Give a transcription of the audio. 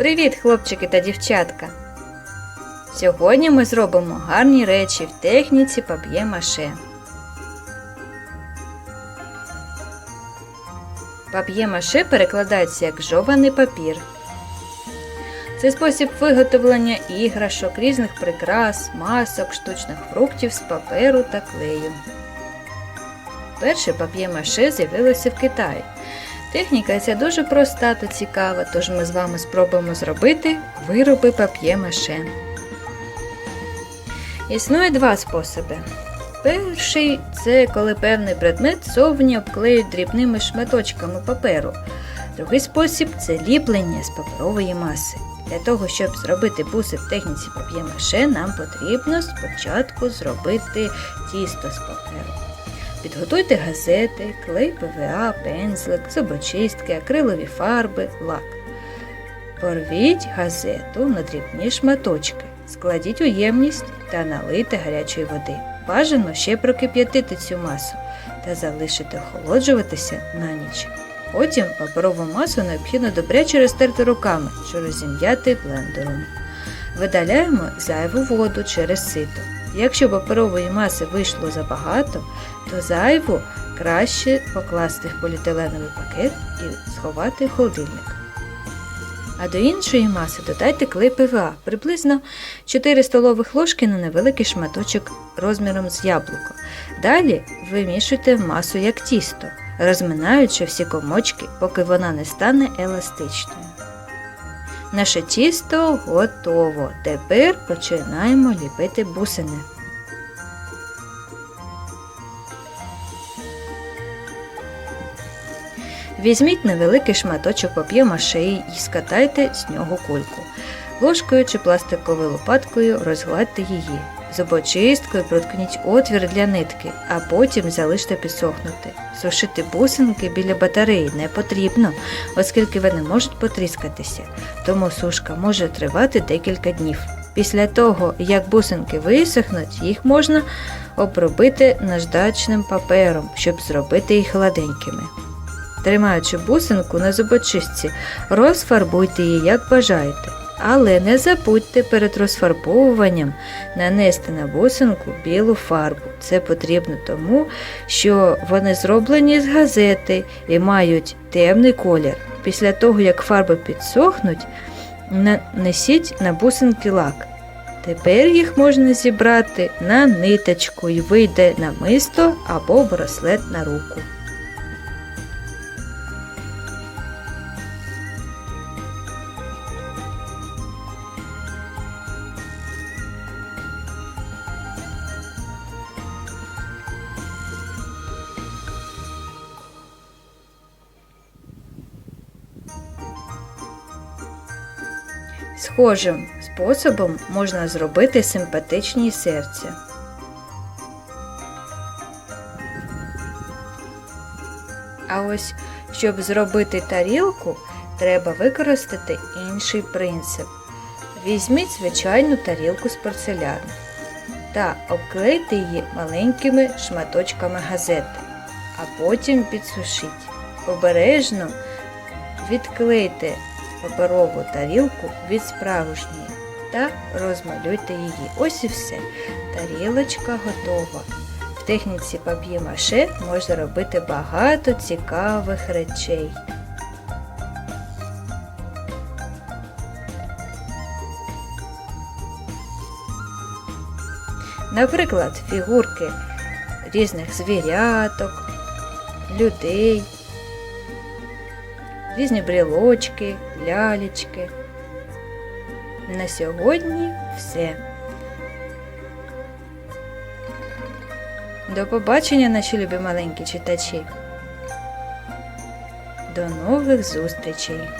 Привіт, хлопчики та дівчатка! Сьогодні ми зробимо гарні речі в техніці пап'є-маше. Пап'є-маше перекладається як жований папір. Це спосіб виготовлення іграшок, різних прикрас, масок, штучних фруктів з паперу та клею. Перше пап'є-маше з'явилося в Китаї. Техніка ця дуже проста та цікава, тож ми з вами спробуємо зробити вироби пап'є-маше. Існує два способи. Перший це коли певний предмет зовні обклеюють дрібними шматочками паперу. Другий спосіб це ліплення з паперової маси. Для того, щоб зробити буси в техніці пап'є-маше, нам потрібно спочатку зробити тісто з паперу. Підготуйте газети, клей ПВА, пензлик, зубочистки, акрилові фарби, лак. Порвіть газету на дрібні шматочки, складіть у ємність та налийте гарячої води. Бажано ще прокип'ятити цю масу та залишити охолоджуватися на ніч. Потім паперову масу необхідно добряче розтерти руками чи розім'яти блендером. Видаляємо зайву воду через сито. Якщо паперової маси вийшло забагато, то зайву краще покласти в поліетиленовий пакет і сховати в холодильник. А до іншої маси додайте клей ПВА приблизно 4 столових ложки на невеликий шматочок розміром з яблуко. Далі вимішуйте масу як тісто, розминаючи всі комочки, поки вона не стане еластичною. Наше тісто готово. Тепер починаємо ліпити бусини. Візьміть невеликий шматочок пап'є-маше і скатайте з нього кульку. Ложкою чи пластиковою лопаткою розгладьте її. Зубочисткою проткніть отвір для нитки, а потім залиште підсохнути. Сушити бусинки біля батареї не потрібно, оскільки вони можуть потріскатися, тому сушка може тривати декілька днів. Після того, як бусинки висохнуть, їх можна обробити наждачним папером, щоб зробити їх гладенькими. Тримаючи бусинку на зубочистці, розфарбуйте її як бажаєте. Але не забудьте перед розфарбовуванням нанести на бусинку білу фарбу. Це потрібно тому, що вони зроблені з газети і мають темний колір. Після того, як фарби підсохнуть, нанесіть на бусинки лак. Тепер їх можна зібрати на ниточку і вийде намисто або браслет на руку. Схожим способом можна зробити симпатичні серця. А ось, щоб зробити тарілку, треба використати інший принцип. Візьміть звичайну тарілку з порцеляну та обклейте її маленькими шматочками газети, а потім підсушіть. Обережно відклейте паперову тарілку від справжньої та розмалюйте її. Ось і все. Тарілочка готова. В техніці пап'є-маше можна робити багато цікавих речей. Наприклад, фігурки різних звіряток, людей, різні брілочки, лялечки. На сьогодні все. До побачення, наші любі маленькі читачі. До нових зустрічей!